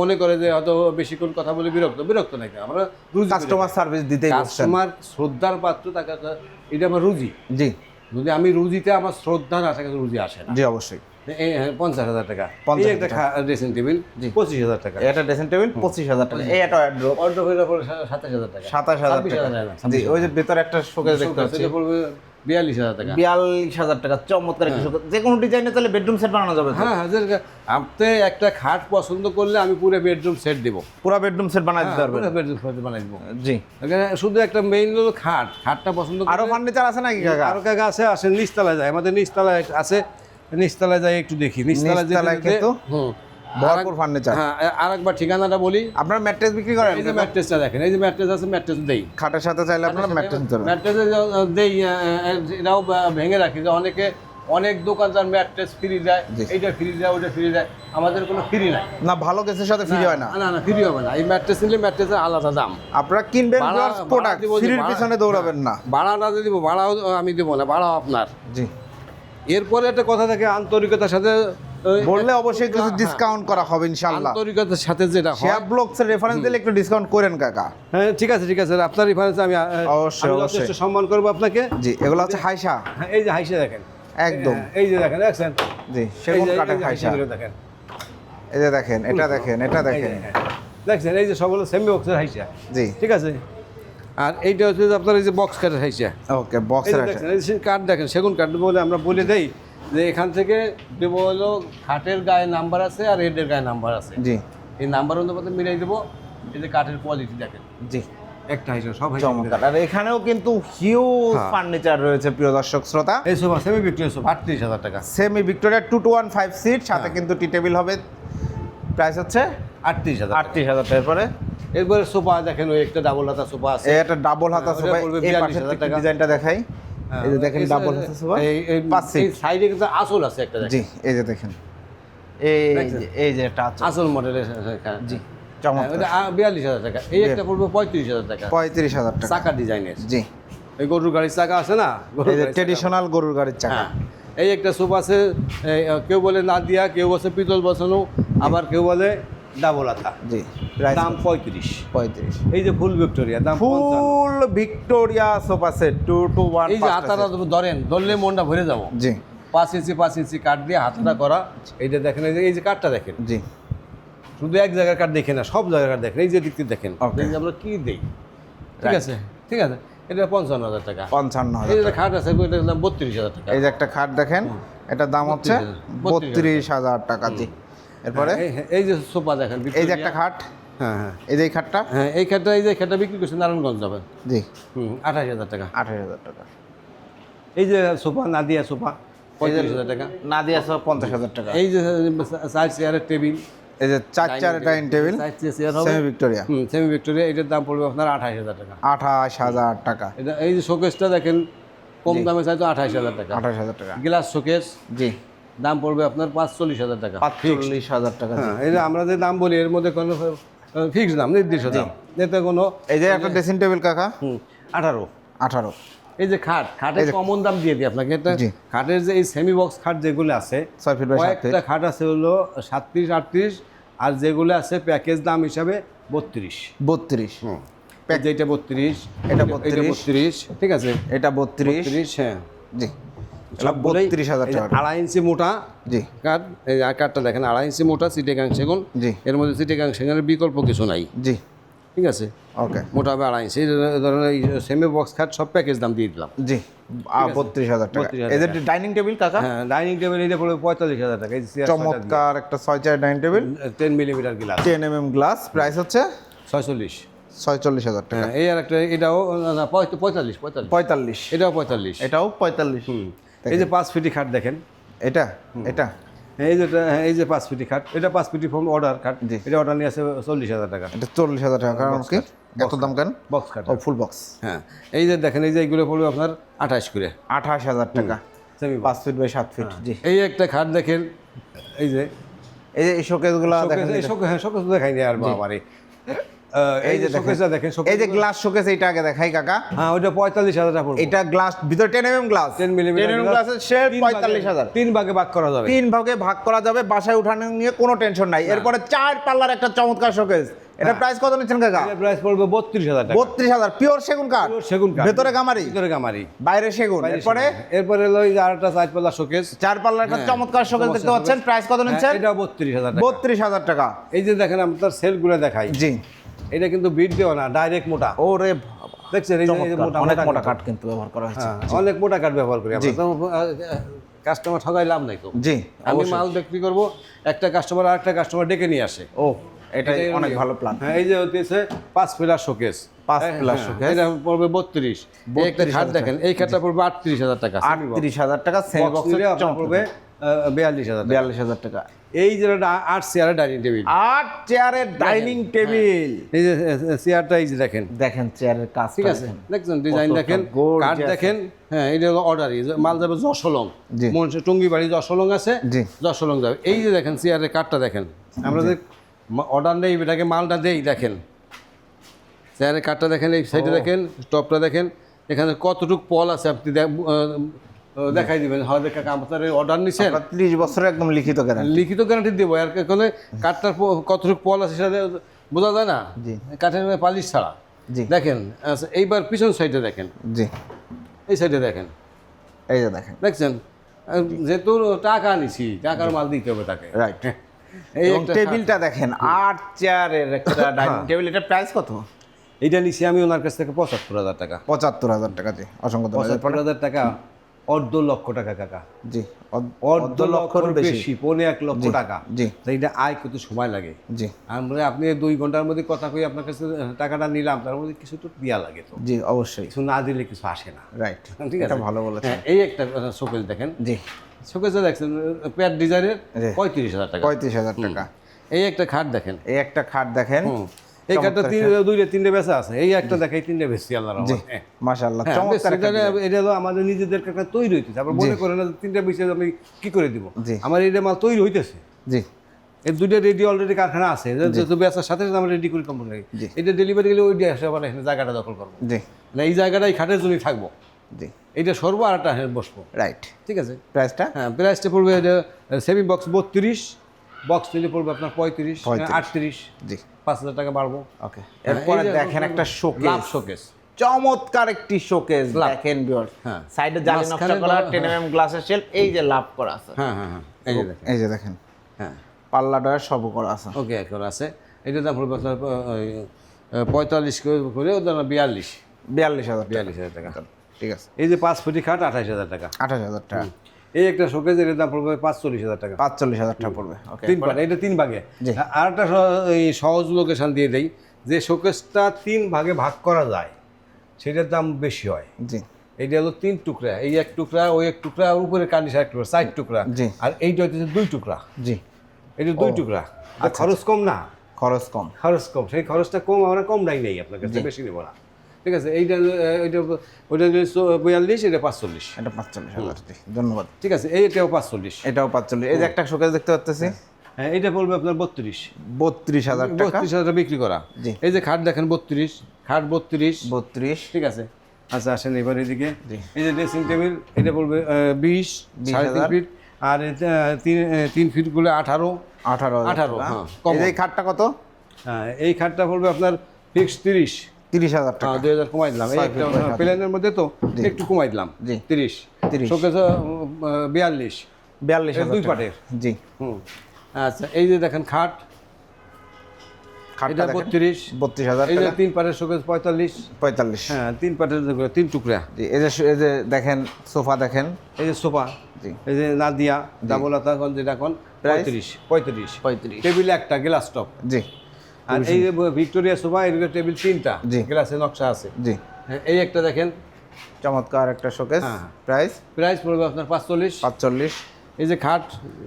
মনে করে যে হয়তো বেশিক্ষণ কথা বলে বিরক্ত। বিরক্ত নাই আমরা
কাস্টমার সার্ভিস দিতেই
কাস্টমার শ্রদ্ধার পাত্র তাকে এটা আমার রুজি।
জি।
যদি আমি রুজিতে আমার শ্রদ্ধা না থাকে রুজি আসে না।
জি অবশ্যই।
হ্যাঁ, পঞ্চাশ হাজার টাকা।
পঞ্চাশ
একটা ড্রেসিং টেবিল পঁচিশ হাজার টাকা।
এটা ড্রেসিং টেবিল পঁচিশ হাজার টাকা। এই একটা ওয়ার্ড্রোপ
অর্ডার হয়ে পড়ে সাতাশ হাজার টাকা।
সাতাশ হাজার টাকা। ওই যে ভেতর একটা শোকেস দেখতে পাচ্ছি।
সেটা পড়বে বিয়াল্লিশ হাজার টাকা।
বিয়াল্লিশ হাজার টাকা চমৎকার যে কোনো ডিজাইনে তাহলে বেডরুম সেট বানানো যাবে
হ্যাঁ হাজার টাকা আপনি একটা খাট পছন্দ করলে আমি পুরো বেডরুম সেট দেবো।
পুরো বেডরুম সেট বানাই দিতে পারবেন।
পুরো বেডরুম সেট বানাই দেবো।
জি।
শুধু একটা মেইন হলো খাট। খাটটা পছন্দ
আরও ফার্নিচার আছে নাকি কাকা?
আরও কাকা আছে আসেন নিচতলায় যায়। আমাদের নিচতলায় আছে নিচতলায় যাই একটু দেখি। নিচতলায় যেতে হুম।
ভরপুর ফার্নিচার
হ্যাঁ আর একবার ঠিকানাটা বলি।
আপনার ম্যাট্রেস বিক্রি করেন?
এই যে ম্যাট্রেসটা দেখেন এই যে ম্যাট্রেস আছে ম্যাট্রেস দেই।
খাটের সাথে চাইলে আপনারা ম্যাট্রেস পারবেন
ম্যাট্রেসে দেই এটাও ভেঙে রাখি যে অনেকে অনেক দোকানদার ম্যাট্রেস ফ্রি দেয়। এইটা ফ্রি দেয় ওইটা ফ্রি দেয়। আমাদের কোনো ফ্রি নাই।
না ভালো কেসের সাথে ফ্রি হয় না।
না না ফ্রি হবে না। এই ম্যাট্রেস নিলে ম্যাট্রেসের আলাদা দাম।
আপনারা কিনবেন প্রোডাক্ট ফ্রির পিছনে দৌড়াবেন না।
ভাড়াটা দিব ভাড়াও আমি দেবো না ভাড়াও আপনার।
জি।
এরপরে একটা কথা থাকে আন্তরিকতার সাথে
বললে অবশ্যই কিছু
হ্যাঁ,
ডিসকাউন্ট করা হবে ইনশাআল্লাহ
আন্তরিকতার সাথে যেটা হয়
শেয়ার রেফারেন্স দিলে একটু ডিসকাউন্ট করেন কাকা
হ্যাঁ ঠিক আছে ঠিক আছে আপনার রেফারেন্স আমি
অবশ্যই, অবশ্যই।
সম্মান করব আপনাকে
জি এগুলো হচ্ছে হাইসা
হ্যাঁ, এই যে হাইসে দেখেন
একদম
হ্যাঁ, এই যে দেখেন দেখছেন
জি সেগুন কাঠের হাইসা
দেখেন
এই যে দেখেন এটা দেখেন এটা দেখেন
দেখেন। দেখছেন এই যে সবগুলো সেমি বক্সের হাইসা
জি
ঠিক আছে আর এইটা হচ্ছে যে আপনার এই যে বক্স কাঠের হাইসা
ওকে
যে কাঠ দেখেন সেগুন কাঠ বলে আমরা বলে দেই যে এখান থেকে দেবো হলো খাটের গায়ে নাম্বার আছে আর হেডের গায়ে নাম্বার আছে।
জি।
এই নাম্বার অনুপাতে মিলাই দেবো। এই যে কাঠের কোয়ালিটি দেখেন।
জি।
একটা হাইসা সব
চমৎকার। আর এখানেও কিন্তু হিউজ
হ্যাঁ।
ফার্নিচার রয়েছে প্রিয় দর্শক শ্রোতা।
এই সোফা সেমি বিক্রি সোফা আটত্রিশ হাজার টাকা।
Semi Victoria two two one five seat সাথে
হ্যাঁ।
কিন্তু টি টেবিল হবে। প্রাইস হচ্ছে?
আটত্রিশ হাজার
আটত্রিশ হাজার টাকার পরে
এরপরে সোফা দেখেন ওই একটা ডাবল হাতা সোফা আছে।
এটা ডাবল হাতা
ওটা
সোফা এই
42,000
পাশের
টাকা।
ডিজাইনটা দেখাই।
হ্যাঁ,
এই যে দেখেন ডাবল সোফা
এই- সাইডে কিন্তু আসল আছে একটা
জি এই যে দেখেন। এই এই যে একটা
আসল মডেলের
জি
হ্যাঁ,
চমৎকার
বিয়াল্লিশ হাজার টাকা। এই একটা পড়বে পঁয়ত্রিশ হাজার টাকা।
পঁয়ত্রিশ হাজার টাকা।
চাকা ডিজাইনের
জি।
এই গরুর গাড়ির চাকা আছে না? গরুর
এই যে
গাড়ির চাকা।
ট্রেডিশনাল গরুর গাড়ির চাকা।
হ্যাঁ। এই একটা সোফা আছে কেউ বলে নাদিয়া কেউ বসে পিতল বসানো আবার কেউ বলে ডাবল হাতা
জি।
দাম পঁয়ত্রিশ।
পঁয়ত্রিশ।
এই যে ফুল ভিক্টোরিয়া দাম।
Full Victoria sofa set two two one
এই যে হাতাটা ধরেন ধরলে মনটা ভরে যাব।
জি।
পাঁচ ইঞ্চি পাঁচ ইঞ্চি কাঠ দিয়ে হাতটা করা এইটা দেখেন এই যে কাঠটা দেখেন।
জি।
শুধু এক জায়গার কাঠ দেখে না সব জায়গার কাঠ দেখেন এই যে দিকটি দেখেন. আমরা কি দেই? ঠিক আছে ঠিক আছে। এটা পঞ্চান্ন হাজার টাকা।
পঞ্চান্ন হাজার
যে খাট আছে এটার দাম বত্রিশ হাজার টাকা।
এই যে একটা খাট দেখেন এটার দাম হচ্ছে বত্রিশ হাজার টাকা জি। এরপরে?
এই- এই যে সোফা দেখেন
এই যে একটা খাট?
হ্যাঁ হ্যাঁ।
এই যে এই খাটটা?
হ্যাঁ এই খাটটা এই যে খাটটা বিক্রি করছে নারায়ণগঞ্জ যাবে।
জি।
হুম আঠাশ হাজার টাকা।
আঠাশ হাজার টাকা।
এই যে সোফা নাদিয়া সোফা পঁয়ত্রিশ হাজার টাকা।
না দিয়ে আসবে পঞ্চাশ হাজার টাকা।
এই যে চার চেয়ারের টেবিল।
এই যে চার চার dining table. Semi Victoria.
Hmm semi Victoria. এটার দাম পড়বে আপনার আঠাশ হাজার টাকা।
আঠাশ হাজার টাকা।
এটা এই যে শোকেসটা দেখেন কম দামে চাইতো আঠাশ হাজার টাকা।
আঠাশ হাজার টাকা।
গ্লাস শোকেস
জি।
দাম পড়বে আপনার পাঁচচল্লিশ হাজার টাকা
পাঁচচল্লিশ হাজার টাকা।
হ্যাঁ এই যে আমরা যে দাম বলি এর মধ্যে কোনো ফিক্স দাম নির্দিষ্ট দাম। এতে কোনো
এই যে একটা ড্রেসিং টেবিল কাকা?
হুম আঠারো।
আঠারো।
এই যে খাট খাটের কমন দাম দিয়ে দিই আপনাকে। এটা খাটের যে এই সেমি বক্স খাট যেগুলো আছে
ছয় ফিট
কয়েকটা খাট আছে হলো সাতত্রিশ আটত্রিশ আর যেগুলো আছে প্যাকেজ দাম হিসাবে বত্রিশ।
বত্রিশ।
যেটা বত্রিশ
এটা
এটা
32
বত্রিশ ঠিক আছে?
এটা বত্রিশ।
বত্রিশ হ্যাঁ।
জি। বত্রিশ হাজার টাকা
আড়াই ইঞ্চি মোটা
জি।
কাঠ এই কাঠটা দেখেন আড়াই ইঞ্চি মোটা সিটেগাং সেগুন।
জি।
এর মধ্যে সিটেগাং সেগুনের বিকল্প কিছু নাই।
জি।
ঠিক আছে?
ওকে।
মোটা হবে আড়াই ইঞ্চি। এই ধরনের এই সেমি বক্স খাট সব প্যাকেজ দাম দিয়ে দিলাম।
জি। বত্রিশ হাজার টাকা।
32,000
এই যে ডাইনিং টেবিল কাকা?
হ্যাঁ ডাইনিং টেবিল এটা পড়বে পঁয়তাল্লিশ হাজার টাকা।
চমৎকার একটা ছয় চার dining table
ten millimetre glass
ten M M glass price হচ্ছে?
ছয়চল্লিশ।
ছয়চল্লিশ হাজার টাকা।
হ্যাঁ এই আর একটা এটাও পঁয়তাল্লিশ পঁয়তাল্লিশ।
পঁয়তাল্লিশ।
এটাও পঁয়তাল্লিশ।
এটাও পঁয়তাল্লিশ।
হুম। এই যে পাঁচ ফিটি খাট দেখেন।
এটা? এটা?
এই যে হ্যাঁ, এই যে পাঁচ ফিটি খাট এটা পাঁচ ফিটি ফর্ম অর্ডার খাট।
জি।
এটা অর্ডার নিয়ে আছে চল্লিশ হাজার টাকা।
এটা চল্লিশ হাজার টাকা। কারণ কি? এত দাম কেন?
বক্স খাট।
ফুল বক্স
হ্যাঁ। এই যে দেখেন এই যে এইগুলো পড়বে আপনার আঠাশ করে।
আঠাশ হাজার টাকা। পাঁচ ফিট বাই সাত ফিট জি।
এই একটা খাট দেখেন এই যে।
এই যে এই শোকেসগুলো দেখেন
শোকেস হ্যাঁ শোকেস দেখাইনি আর বাবারে। এই যে শোকেসটা দেখেন
এই যে গ্লাস শোকেস এইটা আগে দেখাই কাকা।
হ্যাঁ ওইটা পঁয়তাল্লিশ হাজার টাকা পড়বে।
এটা গ্লাস ভিতরে ten glass
ten millimetre
ten M গ্লাসের শেড পঁয়তাল্লিশ হাজার।
তিন ভাগে ভাগ করা যাবে।
তিন ভাগে ভাগ করা যাবে বাসায় উঠানো নিয়ে কোনো টেনশন নাই। এরপরে চার পাল্লার একটা চমৎকার শোকেস এটা
হ্যাঁ।
প্রাইস কত নিচ্ছেন কাকা?
এটার প্রাইস পড়বে বত্রিশ হাজার টাকা।
বত্রিশ হাজার পিওর সেগুন কাঠ।
Pure সেগুন কাঠ।
ভেতরে গামারি।
ভিতরে গামারি।
বাইরে সেগুন। এরপরে?
এরপরে যে আরেকটা সাইড পাল্লা শোকেস
চার পাল্লার একটা
হ্যাঁ,
চমৎকার শোকেস দেখতে পাচ্ছেন। প্রাইস কত নিচ্ছেন?
এটা বত্রিশ হাজার টাকা।
বত্রিশ হাজার টাকা।
এই যে দেখেন আপনার সেলগুলো দেখাই।
জি।
এটা কিন্তু বিট দেওয়া না ডাইরেক্ট মোটা।
ওরে
দেখছেন
অনেক
মোটা কাঠ।
কিন্তু ব্যবহার করা হয়েছে।
হ্যাঁ, অনেক মোটা কাঠ ব্যবহার করি আমরা। কাস্টমার ঠগাই লাভ নাই তো।
জি
আমি মাল বিক্রি করব একটা কাস্টমার আর একটা কাস্টমার ডেকে নিয়ে আসে।
ও এটাই
এটাই
অনেক ভালো প্ল্যান
হ্যাঁ এই যে হচ্ছে পাঁচ পিলার শোকেস
পাঁচ pillar showcase।
এটা পড়বে বত্রিশ। একটা
32,000
খাট দেখেন এই খাটটা পড়বে আটত্রিশ হাজার টাকা।
আটত্রিশ হাজার টাকা সেমি
বক্স পড়বে বিয়াল্লিশ হাজার টাকা।
বিয়াল্লিশ হাজার টাকা।
এই যে আট চেয়ারের ডাইনিং টেবিল
আট চেয়ারের ডাইনিং টেবিল
এই যে চেয়ারটা এই যে দেখেন।
দেখেন চেয়ারের কাজ
ঠিক আছে? দেখছেন? ডিজাইন দেখেন। কাঠ দেখেন। হ্যাঁ এটা হলো অর্ডারই মাল যাবে যশোলং। মনসে টুঙ্গি বাড়ি যশোলং আছে। যশোলং যাবে। এই যে দেখেন চেয়ারের কাঠটা দেখেন। আমরা যে অর্ডার নেই এটাকে মালটা দেই দেখেন। চেয়ারের কাঠটা দেখেন এই সাইডে দেখেন টপটা দেখেন। এখানে কতটুকু পল আছে আপনি দেখাই দিবেন কাকা আপনার অর্ডার
ত্রিশ বছরের একদম লিখিত কেন
লিখিত গ্যারান্টি দেবো আর কোনো কাঠটার কতটুকু পল আছে সেটা বোঝা যায় না?
জি।
কাঠের পালিশ ছাড়া।
জি।
দেখেন আচ্ছা, এইবার পিছন সাইডে দেখেন।
জি।
এই সাইডে দেখেন।
এই যে দেখেন।
দেখছেন? যেহেতু টাকা নিছি টাকার মাল দিতে হবে তাকে।
রাইট
এই
টেবিলটা দেখেন আট চেয়ারের একটা ডাইনিং টেবিল এটার প্রাইস কত?
এইটা নিছি আমি ওনার কাছ থেকে পঁচাত্তর হাজার টাকা।
পঁচাত্তর হাজার টাকা জি। অসংখ্য
পঁচাত্তর হাজার টাকা। অর্ধ লক্ষ টাকা কাকা।
জি অর্ধ-
লক্ষর
লক্ষর
বেশি। পৌনে এক লক্ষ টাকা।
জি।
তো এইটা আয় কত সময় লাগে?
জি।
আমরা আপনি দুই ঘণ্টার মধ্যে কথা কই আপনার কাছে টাকাটা নিলাম তার মধ্যে কিছু তো দেওয়া লাগে তো।
জি অবশ্যই।
কিছু না দিলে কিছু আসে না।
রাইট
ঠিক আছে?
ভালো বলেছেন।
হ্যাঁ, এই একটা শোকেস দেখেন।
জি।
শোকেসে দেখছেন প্যাড ডিজাইনের। পঁয়ত্রিশ হাজার টাকা।
পঁয়ত্রিশ হাজার টাকা।
এই একটা খাট দেখেন।
এই একটা খাট দেখেন।
এই খাটটা দুইটা তিনটে বেচা আছে। এই একটা দেখাই তিনটে বেশি আল্লাহ
জি
রহমতে। হ্যাঁ।
মাশাআল্লাহ
হ্যাঁ,
চমৎকার
বেশ,
একটা
এটা এটা হলো আমাদের নিজেদের একটা তৈরি হইতেছে। আবার মনে করেন না যে তিনটা বেশি আমি কি করে দিব? আমার এইটা মাল তৈরি হইতেছে।
জি।
এই দুইটা রেডি অলরেডি কারখানা আছে। বেচার সাথে সাথে আমরা রেডি করি কোম্পানি এটা ডেলিভারি গেলে ওই আসে আবার এখানে জায়গাটা দখল করব।
জি।
না এই জায়গাটা এই খাটের জন্যই থাকব।
জি।
এইটা সরবো আর একটা বসবো।
রাইট
ঠিক আছে?
প্রাইসটা
হ্যাঁ প্রাইসটা পড়বে সেমি বক্স বত্রিশ বক্স নিলে পড়বে আপনার পঁয়ত্রিশ আটত্রিশ।
জি।
পাঁচ হাজার টাকা বাড়বো।
ওকে
হ্যাঁ,
এরপরে দেখেন একটা শোকেস
শোকেস
চমৎকার একটি শোকেস দেখেন ভিউয়ার্স
হ্যাঁ।
সাইডে জালি নকশা করা 10 এমএম গ্লাসের শেলফ এই যে লাভ করা আছে।
হ্যাঁ হ্যাঁ হ্যাঁ। এই যে দেখেন।
এই যে দেখেন।
হ্যাঁ।
পাল্লা ডয়ার সব করা আছে।
ওকে এখন আছে। এটার দাম পড়বে আপনার পঁয়তাল্লিশ করে- করে ওদের বিয়াল্লিশ।
বিয়াল্লিশ হাজার টাকা।
বিয়াল্লিশ হাজার টাকা।
ঠিক আছে।
এই যে পাঁচ ফুটি খাট আঠাশ হাজার টাকা।
আঠাশ হাজার টাকা।
এই একটা শোকেজ এর দাম পড়বে পাঁচচল্লিশ হাজার টাকা।
পাঁচচল্লিশ হাজার টাকা পড়বে
তিন ভাগে এটা তিন ভাগে। আর একটা সহজ লোকেশন দিয়ে দেই যে শোকেসটা তিন ভাগে ভাগ করা যায় সেটার দাম বেশি হয়।
জি।
এইটা হলো তিন টুকরা এই এক টুকরা ওই এক টুকরা উপরে কানিস এক টুকরা চার টুকরা। আর এইটা হচ্ছে দুই টুকরা।
জি।
এটা দুই টুকরা। আর খরচ কম না?
খরচ কম।
খরচ কম। সেই খরচটা কম আমরা কম নাই নেই আপনার কাছে বেশি নেব না। ঠিক আছে এইটা এইটা ওইটা বিয়াল্লিশ এটা পাঁচচল্লিশ।
এটা পাঁচচল্লিশ হাজার ধন্যবাদ।
ঠিক আছে এইটাও পাঁচচল্লিশ।
এটাও পাঁচচল্লিশ এই যে একটা শোকেস দেখতে পাচ্ছি
হ্যাঁ এইটা পড়বে আপনার বত্রিশ।
বত্রিশ হাজার
বত্রিশ হাজার বিক্রি করা। এই যে খাট দেখেন বত্রিশ খাট বত্রিশ।
বত্রিশ।
ঠিক আছে আচ্ছা আসেন এবার এদিকে। এই যে ড্রেসিং টেবিল এটা পড়বে বিশ সাড়ে তিন। ফিট আর তিন তিন ফিটগুলো আঠারো।
আঠারো
আঠারো, হ্যাঁ,
এই খাটটা কত?
হ্যাঁ এই খাটটা পড়বে আপনার ফিক্স তিরিশ।
তিরিশ হাজার টাকা।
দুই হাজার কমাই দিলাম। প্লেনের মধ্যে তো একটু কমাই দিলাম।
জি।
তিরিশ।
30
শোকেস বিয়াল্লিশ।
বিয়াল্লিশ
দুই। পাটের।
জি।
হুম। আচ্ছা এই যে দেখেন খাট।
খাটটা
এটা বত্রিশ।
বত্রিশ হাজার
এই যে তিন পাটের শোকেস পঁয়তাল্লিশ।
পঁয়তাল্লিশ।
হ্যাঁ তিন পাটের তিন টুকরা।
জি এই যে এই যে দেখেন সোফা দেখেন।
এই যে সোফা।
জি।
এই যে নাদিয়া ডাবল হাতা এখন যেটা এখন? পঁয়ত্রিশ পঁয়ত্রিশ।
পঁয়ত্রিশ।
টেবিল একটা গ্লাস টপ।
জি।
আর এই ভিক্টোরিয়া সোফা এর টেবিল তিনটা।
জি।
গ্লাসে নকশা আছে।
জি।
হ্যাঁ, এই একটা দেখেন।
চমৎকার একটা শোকেস। প্রাইস
প্রাইস পড়বে আপনার পাঁচচল্লিশ।
পাঁচচল্লিশ।
এই যে খাট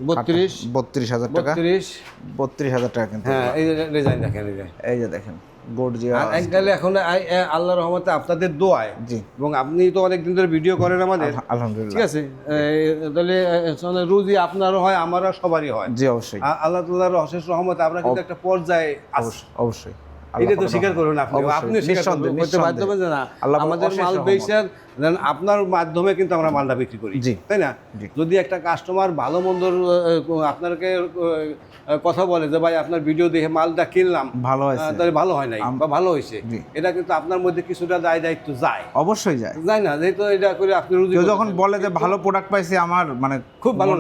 বত্রিশ।
বত্রিশ হাজার টাকা।
বত্রিশ।
বত্রিশ হাজার টাকা কিন্তু
হ্যাঁ এই যে ডিজাইন দেখেন এই যে
দেখেন। গর্জিয়া
এখন আল্লাহর রহমতে আপনাদের দোয়ায়
জি।
এবং আপনি তো অনেকদিন ধরে ভিডিও করেন আমাদের।
আলহামদুলিল্লাহ।
ঠিক আছে? তাহলে রুজি আপনারও হয় আমারও সবারই হয়।
জি অবশ্যই।
আল্লাহ তাল্লাহর অশেষ রহমতে আমরা কিন্তু একটা পর্যায়ে
অবশ্যই
এটা তো স্বীকার করুন আপনি আপনি করতে বাধ্য হবেন না আমাদের মাল বেচার আপনার মাধ্যমে কিন্তু আমরা মালটা বিক্রি করি। তাই না? যদি একটা কাস্টমার ভালো মন্দর আপনাকে কথা বলে যে ভাই আপনার ভিডিও দেখে মালটা কিনলাম।
ভালো হয়েছে।
তাহলে ভালো হয় নাই বা ভালো হয়েছে। এটা কিন্তু আপনার মধ্যে কিছুটা দায় দায়িত্ব যায়।
অবশ্যই যায়।
যায় না যেহেতু এটা করে আপনি
যখন বলে যে ভালো প্রোডাক্ট পাইছি আমার মানে
খুব ভালো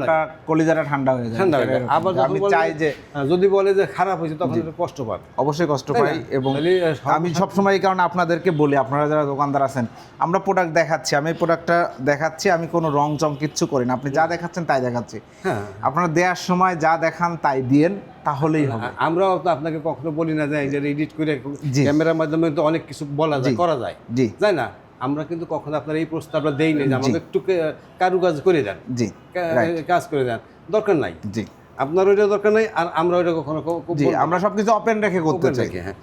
কলিজাটা ঠান্ডা হয়ে যায়।
ঠান্ডা হয়ে যায়। আবার
আমি চাই যে
হ্যাঁ, যদি বলে যে খারাপ হয়েছে তখন কষ্ট পাবে
অবশ্যই কষ্ট পাই এবং আমি সবসময় এই কারণে আপনাদেরকে বলি আপনারা যারা দোকানদার আছেন আমরা প্রোডাক্ট দেখাচ্ছি আমি প্রোডাক্টটা দেখাচ্ছি আমি কোনো রং চং কিচ্ছু করি না। আপনি যা দেখাচ্ছেন তাই দেখাচ্ছি।
হ্যাঁ।
আপনারা দেওয়ার সময় যা দেখান তাই দিয়েন তাহলেই হবে।
আমরাও তো আপনাকে কখনো বলি না যে এডিট করে ক্যামেরার মাধ্যমে তো অনেক কিছু বলা যায় করা যায়।
জি।
তাই না? আমরা কিন্তু কখনো আপনার এই প্রস্তাবটা দেই নাই যে আমাদের একটু কারুকাজ করে দেন।
জি
কাজ করে দেন। দরকার নাই।
জি।
আপনার ওইটা দরকার নাই আর আমরা ওইটা কখনো
জি আমরা সব সবকিছু ওপেন রেখে করতে চাই।
হ্যাঁ।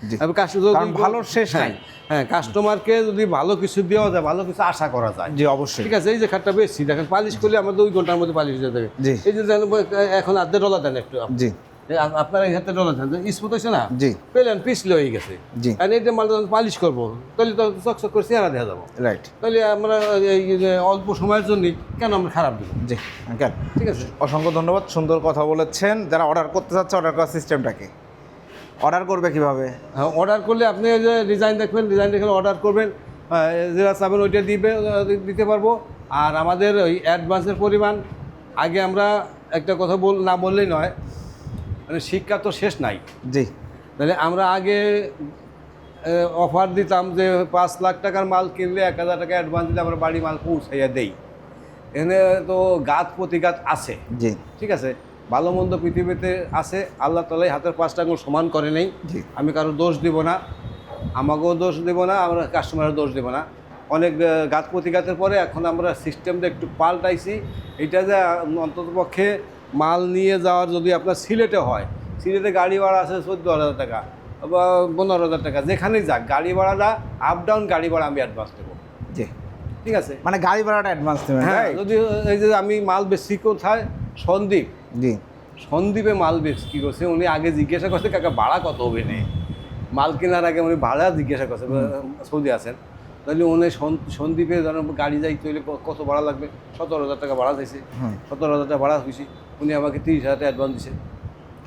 কারণ ভালো শেষ
হ্যাঁ,
নাই।
হ্যাঁ কাস্টমারকে যদি ভালো কিছু দেওয়া যায় ভালো কিছু আশা করা যায়।
জি অবশ্যই।
ঠিক আছে এই যে খাটটা বেশি দেখেন পালিশ করলে আমাদের দুই ঘণ্টার মধ্যে পালিশ হয়ে যাবে। এই যে এখন আধে ডলার দেন একটু।
জি।
আপনার এই হাতে ডলার স্মুথ হয়েছে না?
জি।
পেলেন পিছলে হয়ে গেছে।
জি।
আর এইটা মালটা যখন পালিশ করব তাহলে তো চকচক করে চেহারা দেওয়া যাব।
রাইট
তাহলে আমরা এই অল্প সময়ের জন্যই কেন আমরা খারাপ দেবো?
জি আঙ্কেল।
ঠিক আছে।
অসংখ্য ধন্যবাদ সুন্দর কথা বলেছেন। যারা অর্ডার করতে চাচ্ছে অর্ডার করার সিস্টেমটাকে অর্ডার করবে কীভাবে?
অর্ডার করলে আপনি যে ডিজাইন দেখবেন ডিজাইন দেখে অর্ডার করবেন। যেটা চাবেন ওইটা দিবে দিতে পারব। আর আমাদের ওই অ্যাডভান্সের পরিমাণ আগে আমরা একটা কথা বল না বললেই নয় মানে শিক্ষা তো শেষ নাই।
জি।
তাহলে আমরা আগে অফার দিতাম যে পাঁচ লাখ টাকার মাল কিনলে এক হাজার টাকা অ্যাডভান্স দিলে আমরা বাড়ি মাল পৌঁছাইয়া দেই। এখানে তো গাত প্রতিঘাত আছে।
জি।
ঠিক আছে? ভালো মন্দ পৃথিবীতে আছে আল্লাহ তালাই হাতের পাঁচটা আঙুল সমান করে নেই।
জি।
আমি কারও দোষ দিব না আমাকেও দোষ দেব না আমরা কাস্টমারের দোষ দেব না। অনেক গাত প্রতিঘাতের পরে এখন আমরা সিস্টেমটা একটু পাল্টাইছি। এটা যে অন্ততপক্ষে মাল নিয়ে যাওয়ার যদি আপনার সিলেটে হয় সিলেটে গাড়ি ভাড়া আছে চোদ্দ হাজার টাকা বা পনেরো হাজার টাকা যেখানেই যাক গাড়ি ভাড়াটা আপ ডাউন গাড়ি ভাড়া আমি অ্যাডভান্স দেবো
জি।
ঠিক আছে?
মানে গাড়ি ভাড়াটা অ্যাডভান্স দেবেন
হ্যাঁ যদি এই যে আমি মাল বেশি কোথায়? সন্দীপ।
জি।
সন্দীপে মাল বেশ কী করছে উনি আগে জিজ্ঞাসা করছে কাকা ভাড়া কত হবে নে? মাল কেনার আগে উনি ভাড়া জিজ্ঞাসা করছে সৌদি আছেন। তাহলে উনি সন- সন্দীপে ধরেন গাড়ি যাই তৈরি কত ভাড়া লাগবে? সতেরো হাজার টাকা ভাড়া চাইছে। সতেরো হাজার টাকা ভাড়া হয়েছি উনি আমাকে তিরিশ হাজার অ্যাডভান্স দিছে।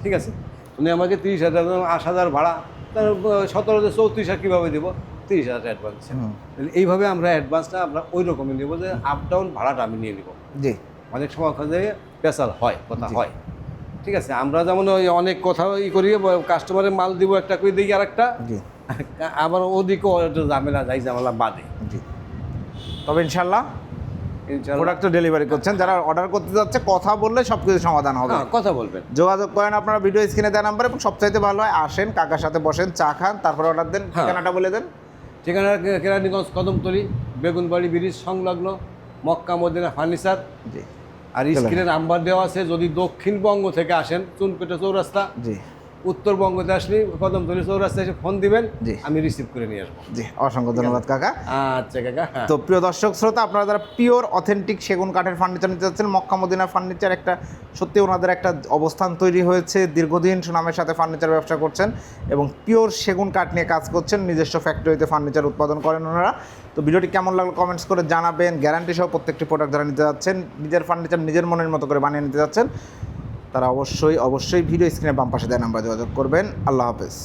ঠিক আছে? উনি আমাকে তিরিশ হাজার আট হাজার ভাড়া। তার সতেরো হাজার চৌত্রিশ হাজার কীভাবে দেবো? তিরিশ হাজার অ্যাডভান্স দিচ্ছে
হুম।
তাহলে এইভাবে আমরা অ্যাডভান্সটা আমরা ওই রকমই নেব যে আপ ডাউন ভাড়াটা আমি নিয়ে নেব।
জি।
অনেক সময় ওখানে পেশাল হয় কথা হয়। ঠিক আছে? আমরা যেমন ওই অনেক কথা ই করি কাস্টমারের মাল দিব একটা করে দিই আর একটা আবার ওদিকেও একটু ঝামেলা যাই ঝামেলা বাদে।
তবে ইনশাল্লাহ প্রোডাক্ট ডেলিভারি করছেন। যারা অর্ডার করতে যাচ্ছে কথা বললে সব কিছু সমাধান হবে।
হ্যাঁ কথা বলবেন।
যোগাযোগ করেন আপনারা ভিডিও স্ক্রিনে দেওয়া নাম্বার এবং সবচাইতে ভালো হয় আসেন কাকার সাথে বসেন চা খান তারপর অর্ডার দেন
হ্যাঁ।
ঠিকানাটা বলে দেন।
ঠিকানা কেরানীগঞ্জ কদমতলি বেগুনবাড়ি ব্রিজ সংলগ্ন মক্কা মদিনা ফার্নিচার।
জি।
আর স্ক্রিনে নাম্বার দেওয়া আছে যদি দক্ষিণবঙ্গ থেকে আসেন চুনপেটে চৌরাস্তা।
জি।
উত্তরবঙ্গতে আসলে কদমতলি চৌরাস্তা এসে ফোন দিবেন। আমি রিসিভ করে নিয়ে আসব।
জি অসংখ্য ধন্যবাদ কাকা।
আচ্ছা কাকা হ্যাঁ।
তো প্রিয় দর্শক শ্রোতা আপনারা যারা পিওর অথেন্টিক সেগুন কাঠের ফার্নিচার নিতে যাচ্ছেন মক্কা মদিনা ফার্নিচার একটা সত্যি ওনাদের একটা অবস্থান তৈরি হয়েছে। দীর্ঘদিন সুনামের সাথে ফার্নিচার ব্যবসা করছেন এবং পিওর সেগুন কাঠ নিয়ে কাজ করছেন। নিজস্ব ফ্যাক্টরিতে ফার্নিচার উৎপাদন করেন ওনারা। তো ভিডিওটি কেমন লাগল কমেন্টস করে জানাবেন। গ্যারান্টি সহ প্রত্যেকটি প্রোডাক্ট যারা নিতে যাচ্ছেন নিজের ফার্নিচার নিজের মনের মতো করে বানিয়ে নিতে যাচ্ছেন। তারা অবশ্যই অবশ্যই ভিডিও স্ক্রিনে বাম পাশে দেয় নাম্বার যোগাযোগ করবেন। আল্লাহ হাফেজ।